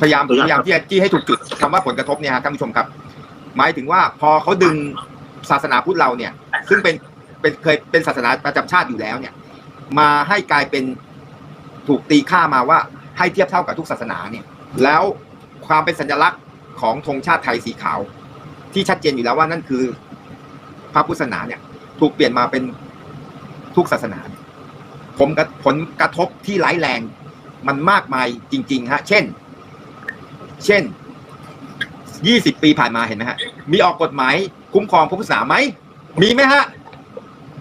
พยายามพยายามที่จะจี้ให้ถูกจุดคำว่าผลกระทบเนี่ยท่านผู้ชมครับ หมายถึงว่าพอเขาดึงศาสนาพุทธเราเนี่ย ซึ่งเป็นเป็นเคยเป็นศาสนาประจำชาติอยู่แล้วเนี่ย มาให้กลายเป็นถูกตีค่ามาว่าให้เทียบเท่ากับทุกศาสนาเนี่ย แล้วความเป็นสัญลักษณ์ของธงชาติไทยสีขาว ที่ชัดเจนอยู่แล้วว่านั่นคือพระพุทธศาสนาเนี่ย ถูกเปลี่ยนมาเป็นทุกศาสนาผมกผลกระทบที่ร้ายแรงมันมากมายจริง ๆ ฮะ เช่น เช่น 20 ปีผ่านมาเห็นไหมฮะ มีออกกฎหมายคุ้มครองพุทธศาสนาไหม มีไหมฮะ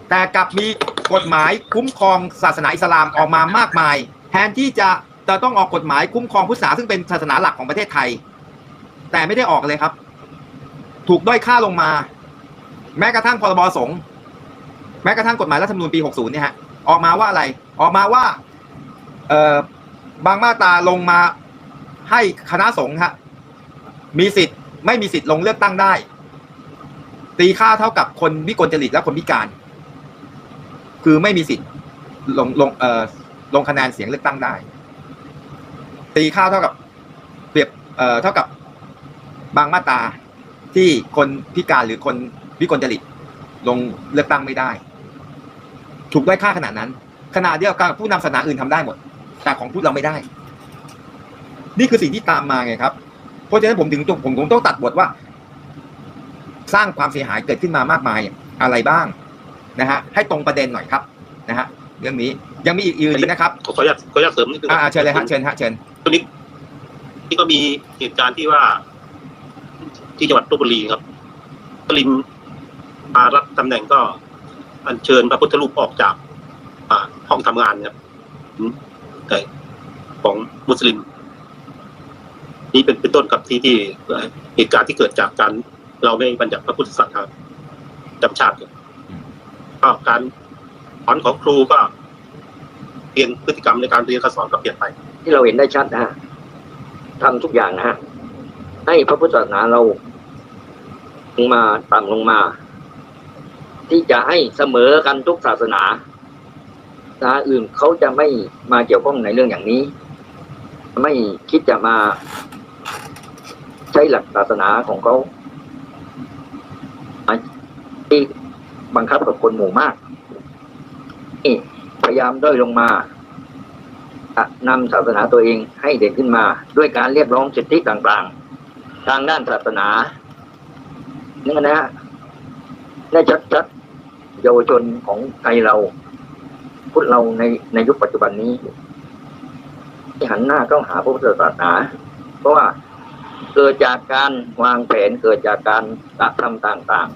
แต่กลับมีกฎหมายคุ้มครองศาสนาอิสลามออกมามากมาย แทนที่จะจะต้องออกกฎหมายคุ้มครองพุทธศาสนาซึ่งเป็นศาสนาหลักของประเทศไทย แต่ไม่ได้ออกเลยครับ ถูกด้อยค่าลงมา แม้กระทั่งพรบสงฆ์แม้กระทั่งกฎหมายรัฐธรรมนูญปี 60 เนี่ยฮะ ออกมาว่าอะไร ออกมาว่า เอ่อ บางมาตราลงมา ให้คณะสงฆ์ฮะมีสิทธิ์ไม่มีสิทธิ์ลงเลือกตั้งได้ ตีค่าเท่ากับคนวิกลจริตและคนพิการ คือไม่มีสิทธิ์ลงลงเอ่อลงคะแนนเสียงเลือกตั้งได้ ตีค่าเท่ากับเปรียบเอ่อเท่ากับบางมาตราที่คนพิการหรือคนวิกลจริตลงเลือกตั้งไม่ได้ ถูกด้อยค่าขนาดนั้นขณะเดียวกันผู้นำศาสนาอื่นทำได้หมด แต่ของพุทธเราไม่ได้ นี่คือสิ่งที่ตามมาไงครับ เพราะฉะนั้นผมถึงต้องผมคงต้องตัดบทว่า สร้างความเสียหายเกิดขึ้นมามากมายอะไรบ้างนะฮะให้ตรงประเด็นหน่อยครับนะฮะเรื่องนี้ยังมีอีกอื่นอีกนะครับขออนุญาตขออนุญาตเสริมนิดนึงอ่าเชิญเลยฮะเชิญฮะเชิญตัวนี้ที่ก็มีเหตุการณ์ที่ว่า ที่จังหวัดลบบุรีครับปริมมารับตำแหน่งก็ อัญเชิญพระพุทธรูปออกจากอ่าห้องทำงานครับอืมแต่ของมุสลิม นี่เป็นเป็นต้นกับที่ที่เหตุการณ์ที่เกิดจากการ เราไม่บัญญัติพระพุทธศาสนาจำชาติครับก็การสอนของครูก็เปลี่ยนพฤติกรรมในการเรียนการสอนก็เปลี่ยนไป ที่เราเห็นได้ชัดนะฮะทำทุกอย่างนะฮะให้พระพุทธศาสนาเราลงมาต่ำลงมา ที่จะให้เสมอกันทุกศาสนาศาสนาอื่นเขาจะไม่มาเกี่ยวข้องในเรื่องอย่างนี้ ไม่คิดจะมา ใช้หลักศาสนาของเขาที่บังคับกับคนหมู่มากนี่พยายามด้อยลงมานำศาสนาตัวเองให้เด่นขึ้นมา ด้วยการเรียกร้องสิทธิต่างๆ ทางด้านศาสนานี่นะฮะได้ชัดๆเยาวชนของไทยเราพุทธเราในในยุคปัจจุบันนี้ที่หันหน้าเข้าหาพระพุทธศาสนา เพราะว่า เกิดจากการวางแผนเกิดจากการกระทำต่าง